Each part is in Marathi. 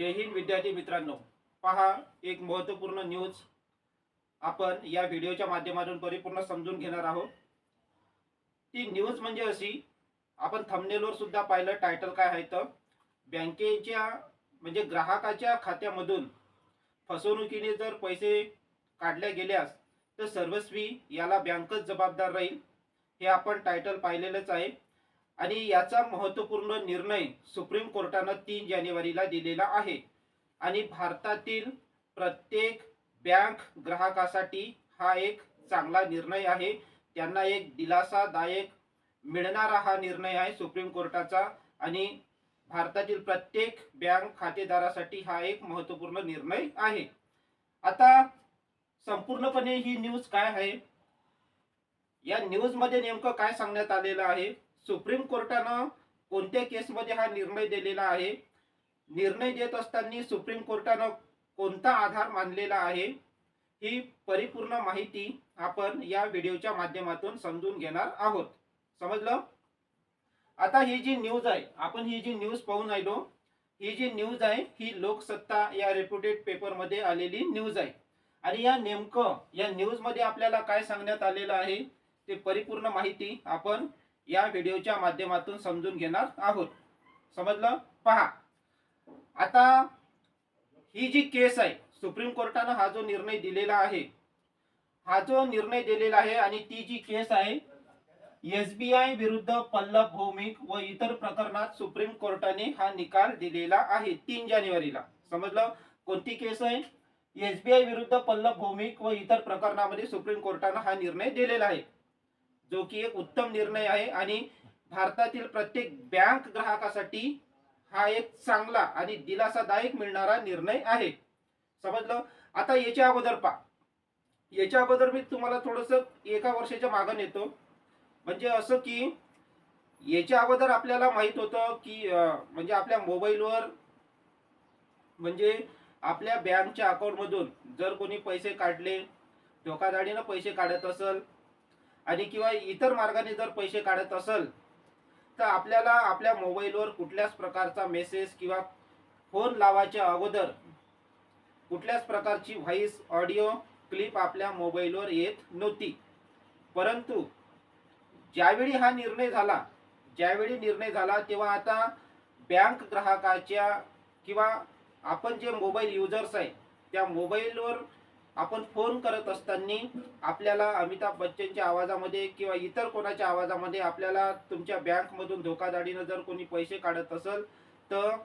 जय हिंद विद्यार्थी मित्रांनो. पहा एक महत्त्वपूर्ण न्यूज आपण या व्हिडिओच्या माध्यमातून परिपूर्ण समजून घेणार आहोत. ती न्यूज म्हणजे अशी आपण थंबनेलवर सुद्धा पाहिलं टायटल काय आहे तर बँकेच्या म्हणजे ग्राहकाच्या खात्यामधून फसवणुकीने जर पैसे काढल्या गेल्यास तर सर्वस्वी याला बँकच जबाबदार राहील. हे आपण टायटल पाहिलेलंच आहे. आणि याचा महत्त्वपूर्ण निर्णय सुप्रीम कोर्टानं तीन जानेवारीला दिलेला आहे. आणि भारतातील प्रत्येक बँक ग्राहकासाठी हा एक चांगला निर्णय आहे. त्यांना एक दिलासादायक मिळणारा हा निर्णय आहे सुप्रीम कोर्टाचा. आणि भारतातील प्रत्येक बँक खातेदारासाठी हा एक महत्त्वपूर्ण निर्णय आहे. आता संपूर्णपणे ही न्यूज काय आहे? या न्यूजमध्ये नेमकं काय सांगण्यात आलेलं आहे? सुप्रीम कोर्टानं कोणत्या केसमध्ये हा निर्णय दिलेला आहे? निर्णय देत असताना सुप्रीम कोर्टानं कोणता आधार मानलेला आहे? ही परिपूर्ण माहिती आपण या व्हिडिओच्या माध्यमातून समजून घेणार आहोत. समजलं? आता ही जी न्यूज आहे आपण ही जी न्यूज पाहून आलो ही जी न्यूज आहे ही लोकसत्ता या रेप्युटेड पेपरमध्ये आलेली न्यूज आहे. आणि या नेमकं या न्यूजमध्ये आपल्याला काय सांगण्यात आलेलं आहे ते परिपूर्ण माहिती आपण या व्हिडिओच्या माध्यमातून समजून घेणार आहोत. समजलं? पहा. आता ही जी केस आहे सुप्रीम कोर्टानं हा जो निर्णय दिलेला आहे हा जो निर्णय दिलेला आहे आणि ती जी केस आहे एसबीआय विरुद्ध पल्लभ भौमिक व इतर प्रकरणात सुप्रीम कोर्टाने हा निकाल दिलेला आहे तीन जानेवारीला. समजलं? कोणती केस आहे? एसबीआय विरुद्ध पल्लभ भौमिक व इतर प्रकरणामध्ये सुप्रीम कोर्टानं हा निर्णय दिलेला आहे. जो की एक उत्तम निर्णय आहे आणि भारतातील प्रत्येक बँक ग्राहकासाठी हा एक चांगला आणि दिलासादायक मिळणारा निर्णय आहे. समजलं? आता याच्या अगोदर पा याच्या अगोदर मी तुम्हाला थोडस एका वर्षाच्या मागं नेतो. म्हणजे असं की याच्या अगोदर आपल्याला माहीत होतं की म्हणजे आपल्या मोबाईलवर म्हणजे आपल्या बँकच्या अकाउंटमधून जर कोणी पैसे काढले धोकाधाडीनं पैसे काढत असेल आणि किंवा इतर मार्गाने जर पैसे काढत असेल तर आपल्याला आपल्या मोबाईलवर कुठल्याच प्रकारचा मेसेज किंवा फोन लावायच्या अगोदर कुठल्याच प्रकारची व्हॉइस ऑडिओ क्लिप आपल्या मोबाईलवर येत नव्हती. परंतु ज्यावेळी हा निर्णय झाला ज्यावेळी निर्णय झाला तेव्हा आता बँक ग्राहकाच्या किंवा आपण जे मोबाईल युजर्स आहे त्या मोबाईलवर आपण फोन करत असताना आपल्याला अमिताभ बच्चनच्या आवाजामध्ये किंवा इतर कोणाच्या आवाजामध्ये आपल्याला तुमच्या बँकमधून धोकाधाडीनं जर कोणी पैसे काढत असेल तर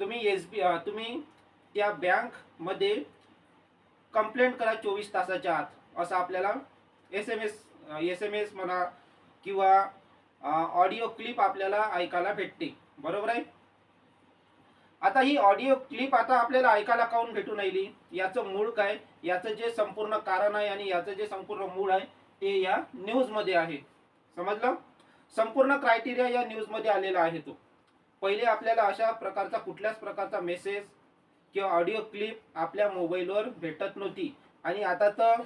तुम्ही एस बी तुम्ही त्या बँकमध्ये कंप्लेंट करा चोवीस तासाच्या आत असं आपल्याला S M S S M S म्हणा किंवा ऑडिओ क्लिप आपल्याला ऐकायला भेटते. बरोबर आहे? आता ही ऑडिओ क्लिप आता आपल्याला ऐकायला काऊन भेटून राहिली? याचं मूळ काय? याचं जे संपूर्ण कारण आहे आणि याचं जे संपूर्ण मूळ आहे ते या न्यूजमध्ये आहे. समजलं? संपूर्ण क्रायटेरिया या न्यूजमध्ये आलेला आहे तो. पहिले आपल्याला अशा प्रकारचा कुठल्याच प्रकारचा मेसेज किंवा ऑडिओ क्लिप आपल्या मोबाईलवर भेटत नव्हती. आणि आता तर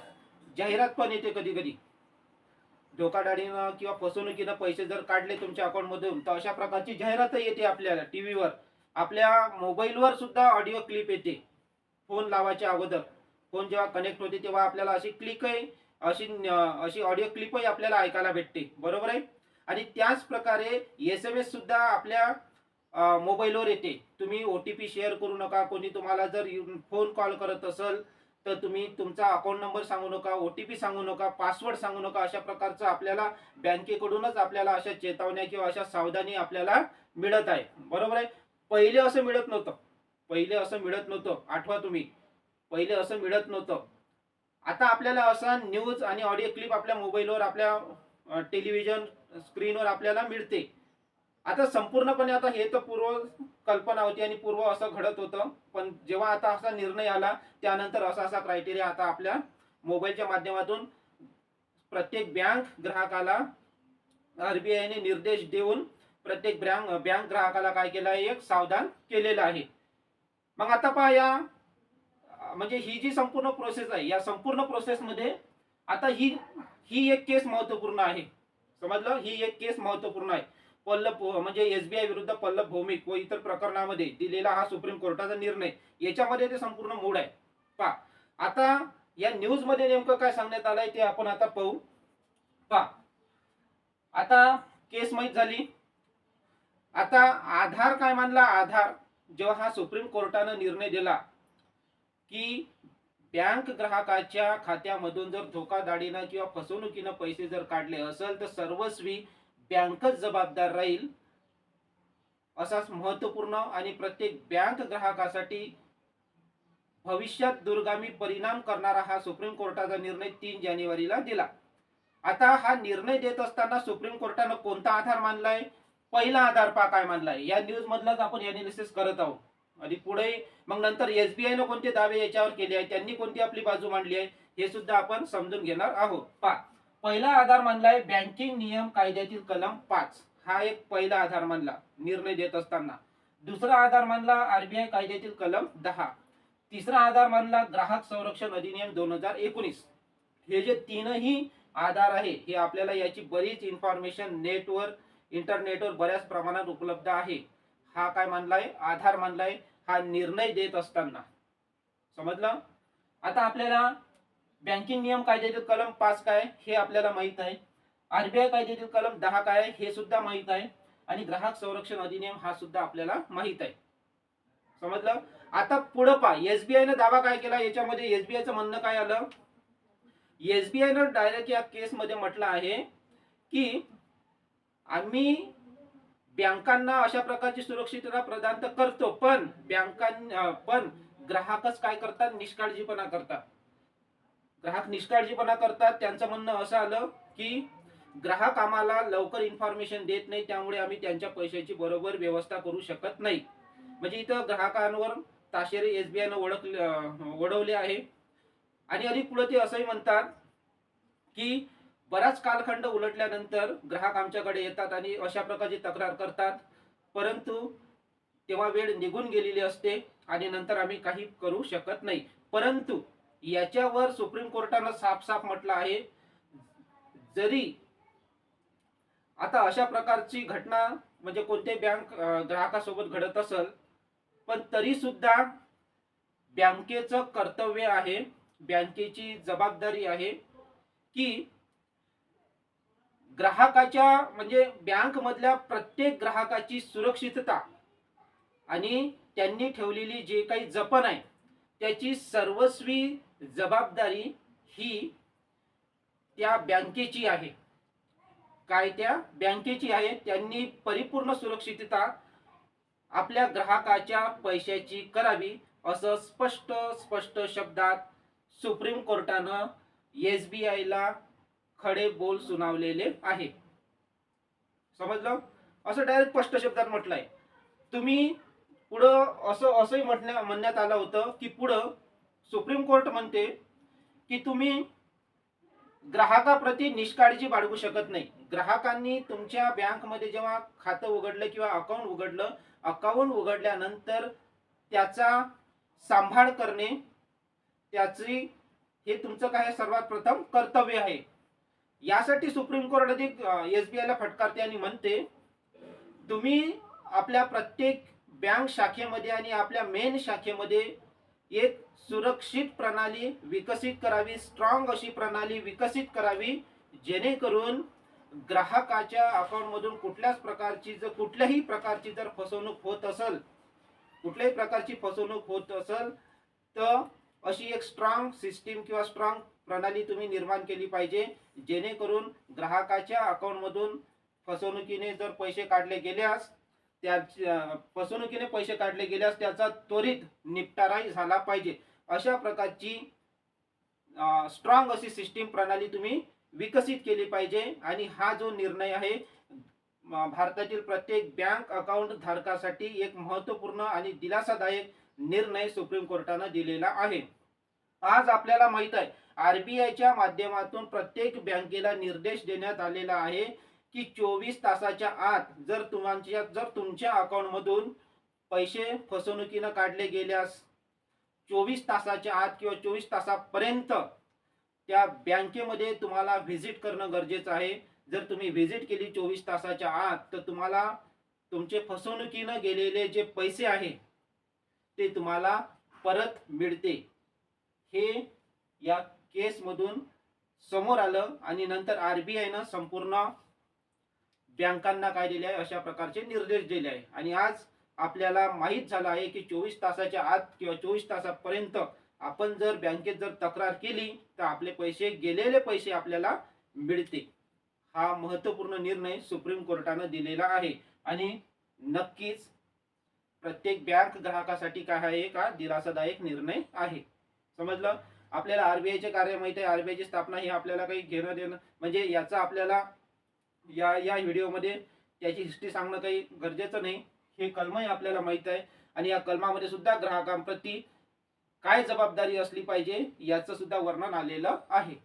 जाहिरात पण येते कधी कधी धोकादाडीनं किंवा फसवणुकीनं पैसे जर काढले तुमच्या अकाउंटमधून तर अशा प्रकारची जाहिरात येते आपल्याला टी व्हीवर आपल्या मोबाईलवर सुद्धा ऑडिओ क्लिप येते. फोन लावायच्या अगोदर. फोन जेव्हा कनेक्ट होते तेव्हा आपल्याला अशी क्लिक आहे अशी अशी ऑडिओ क्लिपही आपल्याला ऐकायला भेटते. बरोबर आहे? आणि त्याच प्रकारे एस एम एस सुद्धा आपल्या मोबाईलवर येते. तुम्ही ओ टी पी शेअर करू नका. कोणी तुम्हाला जर फोन कॉल करत असेल तर तुम्ही तुमचा अकाउंट नंबर सांगू नका ओ टी पी सांगू नका पासवर्ड सांगू नका. अशा प्रकारचं आपल्याला बँकेकडूनच आपल्याला अशा चेतावण्या किंवा अशा सावधानी आपल्याला मिळत आहे. बरोबर आहे? पहिले असं मिळत नव्हतं. पहिले असं मिळत नव्हतं. आठवा तुम्ही. पहिले असं मिळत नव्हतं. आता आपल्याला असा न्यूज आणि ऑडिओ क्लिप आपल्या मोबाईलवर आपल्या टेलिव्हिजन स्क्रीनवर आपल्याला मिळते. आता संपूर्णपणे आता हे तर पूर्व कल्पना होती आणि पूर्व असं घडत होतं. पण जेव्हा आता असा निर्णय आला त्यानंतर असा असा क्रायटेरिया आता आपल्या मोबाईलच्या माध्यमातून प्रत्येक बँक ग्राहकाला आरबीआयने निर्देश देऊन प्रत्येक बँक बँक ग्राहकाला काय केलं आहे? एक सावधान केलेलं आहे. मग आता पहा या म्हणजे ही जी संपूर्ण प्रोसेस आहे या संपूर्ण प्रोसेसमध्ये आता ही ही एक केस महत्त्वपूर्ण आहे. समजलं? ही एक केस महत्त्वपूर्ण आहे. पल्लभ म्हणजे एसबीआय विरुद्ध पल्लभ भौमिक व इतर प्रकरणामध्ये दिलेला हा सुप्रीम कोर्टाचा निर्णय. याच्यामध्ये ते संपूर्ण मूड आहे. पा आता या न्यूजमध्ये नेमकं काय सांगण्यात आलंय ते आपण आता पाहू. पा आता केस माहीत झाली. आता आधार काय मानला? आधार. जेव्हा हा सुप्रीम कोर्टानं निर्णय दिला की बँक ग्राहकाच्या खात्यामधून जर धोकादाडीनं किंवा फसवणुकीनं पैसे जर काढले असेल तर सर्वस्वी बँकच जबाबदार राहील. असाच महत्त्वपूर्ण आणि प्रत्येक बँक ग्राहकासाठी भविष्यात दूरगामी परिणाम करणारा हा सुप्रीम कोर्टाचा निर्णय तीन जानेवारीला दिला. आता हा निर्णय देत असताना सुप्रीम कोर्टानं कोणता आधार मानलाय? पहिला आधार पा काय मानलाय? या न्यूज मधलाच आपण अनालिसिस करत आहोत. आणि पुढे मग नंतर एसबीआयनं कोणते दावे याच्यावर केले आहेत त्यांनी कोणती आपली बाजू मांडली आहे हे सुद्धा आपण समजून घेणार आहोत. पा पहिला आधार मानलाय बँकिंग नियम कायद्यातील कलम पाच. हा एक पहिला आधार मानला निर्णय देत असताना. दुसरा आधार मानला आरबीआय कायद्यातील कलम दहा. तिसरा आधार मानला ग्राहक संरक्षण अधिनियम दोन हजार एकोणीस. हे जे तीनही आधार आहे हे आपल्याला याची बरीच इन्फॉर्मेशन नेटवर इंटरनेटवर बऱ्याच प्रमाणात उपलब्ध आहे. हा काय मानलाय? आधार मानलाय. हा निर्णय देत असताना. समजलं? आता आपल्याला बँकिंग नियम कायद्यातील कलम पाच काय? हे आपल्याला माहीत आहे. आरबीआय कायद्यातील कलम दहा काय? हे सुद्धा माहीत आहे. आणि ग्राहक संरक्षण अधिनियम हा सुद्धा आपल्याला माहीत आहे. समजलं? आता पुढं पा एसबीआय न दावा काय केला? याच्यामध्ये एसबीआयचं म्हणणं काय आलं? एसबीआय न डायरेक्ट या केसमध्ये म्हटलं आहे की आम्ही बँकांना अशा प्रकारची सुरक्षितता प्रदान तर करतो पण बँकां पण ग्राहकच काय करतात? निष्काळजीपणा करतात. ग्राहक निष्काळजीपणा करतात. त्यांचं म्हणणं असं आलं की ग्राहक आम्हाला लवकर इन्फॉर्मेशन देत नाही त्यामुळे आम्ही त्यांच्या पैशाची बरोबर व्यवस्था करू शकत नाही. म्हणजे इथं ग्राहकांवर ताशेरे आयनं ओळखले ओढवले आहे. आणि अधिक पुढे ते असंही म्हणतात की बराच कालखंड उलटल्यानंतर ग्राहक आमच्याकडे येतात आणि अशा प्रकारची तक्रार करतात. परंतु तेव्हा वेळ निघून गेलेली असते आणि नंतर आम्ही काही करू शकत नाही. परंतु याच्यावर सुप्रीम कोर्टानं साफ साफ म्हटलं आहे. जरी आता अशा प्रकारची घटना म्हणजे कोणते बँक ग्राहकासोबत घडत असेल पण तरी सुद्धा बँकेचं कर्तव्य आहे बँकेची जबाबदारी आहे की ग्राहकाच्या म्हणजे बँक मधल्या प्रत्येक ग्राहकाची सुरक्षितता आणि त्यांनी ठेवलेली जे काही जपन आहे त्याची सर्वस्वी जबाबदारी ही त्या बँकेची आहे. काय त्या बँकेची आहे? त्यांनी परिपूर्ण सुरक्षितता आपल्या ग्राहकाच्या पैशाची करावी असं स्पष्ट स्पष्ट शब्दात सुप्रीम कोर्टानं एस बी आयला खडे बोल सुनावलेले आहे. समजलं? असं डायरेक्ट स्पष्ट शब्दात म्हटलंय. तुम्ही पुढं असं असंही म्हटण्या म्हणण्यात आलं होतं की पुढं सुप्रीम कोर्ट म्हणते की तुम्ही ग्राहकाप्रती निष्काळजी बाळगू शकत नाही. ग्राहकांनी तुमच्या बँकमध्ये जेव्हा खातं उघडलं किंवा अकाउंट उघडलं अकाउंट उघडल्यानंतर त्याचा सांभाळ करणे त्याची हे तुमचं काय सर्वात प्रथम कर्तव्य आहे. यासाठी सुप्रीम कोर्ट अधिक एस बी आयला फटकारते आणि म्हणते तुम्ही आपल्या प्रत्येक बँक शाखेमध्ये आणि आपल्या मेन शाखेमध्ये एक सुरक्षित प्रणाली विकसित करावी स्ट्रॉंग अशी प्रणाली विकसित करावी जेणेकरून ग्राहकाच्या अकाउंटमधून कुठल्याच प्रकारची जर कुठल्याही प्रकारची जर फसवणूक होत असेल कुठल्याही प्रकारची फसवणूक होत असेल तर अशी एक स्ट्रॉंग सिस्टीम किंवा स्ट्रॉंग प्रणाली तुम्ही निर्माण केली पाहिजे जेणेकरून ग्राहकाच्या अकाउंटमधून फसवणुकीने जर पैसे काढले गेल्यास त्या फसवणुकीने पैसे काढले गेल्यास त्याचा त्वरित निपटाराही झाला पाहिजे. अशा प्रकारची स्ट्रॉंग अशी सिस्टीम प्रणाली तुम्ही विकसित केली पाहिजे. आणि हा जो निर्णय आहे भारतातील प्रत्येक बँक अकाउंट धारकासाठी एक महत्त्वपूर्ण आणि दिलासादायक निर्णय सुप्रीम कोर्टानं दिलेला आहे. आज आपल्याला माहीत आहे आरबीआयच्या माध्यमातून प्रत्येक बँकेला निर्देश देण्यात आलेला आहे की चोवीस तासाच्या आत जर तुमच्या जर तुमच्या अकाउंटमधून पैसे फसवणुकीनं काढले गेल्यास चोवीस तासाच्या आत किंवा चोवीस तासापर्यंत त्या बँकेमध्ये तुम्हाला व्हिजिट करणं गरजेचं आहे. जर तुम्ही व्हिजिट केली चोवीस तासाच्या आत तर तुम्हाला तुमचे फसवणुकीनं गेलेले जे पैसे आहे ते तुम्हाला परत मिळते. हे या केसमधून समोर आलं आणि नंतर आरबीआयनं संपूर्ण बँकांना काय दिले आहे? अशा प्रकारचे निर्देश दिले आहे. आणि आज आपल्याला माहीत झालं आहे की चोवीस तासाच्या आत किंवा चोवीस तासापर्यंत आपण जर बँकेत जर तक्रार केली तर आपले पैसे गेलेले पैसे आपल्याला मिळते हा महत्त्वपूर्ण निर्णय सुप्रीम कोर्टानं दिलेला आहे. आणि नक्कीच प्रत्येक बँक ग्राहकासाठी काय आहे? का दिलासादायक निर्णय आहे. समजलं? आपल्याला आरबीआयचे कार्य माहिती आहे. आरबीआयची स्थापना ही आपल्याला काही घेणं देणं म्हणजे याचा आपल्याला या या व्हिडिओमध्ये त्याची हिस्ट्री सांगणं काही गरजेचं नाही. हे कलमही आपल्याला माहीत आहे. आणि या कलमामध्ये सुद्धा ग्राहकांप्रती काय जबाबदारी असली पाहिजे याचं सुद्धा वर्णन आलेलं आहे.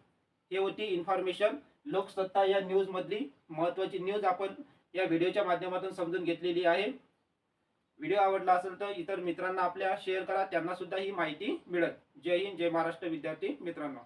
हे होती इन्फॉर्मेशन लोकसत्ता या न्यूजमधली महत्त्वाची न्यूज आपण या व्हिडिओच्या माध्यमातून समजून घेतलेली आहे. व्हिडिओ आवडला असेल तर इतर मित्रांना आपल्या शेअर करा. त्यांना सुद्धा ही माहिती मिळत जय हिंद जय महाराष्ट्र विद्यार्थी मित्रांनो.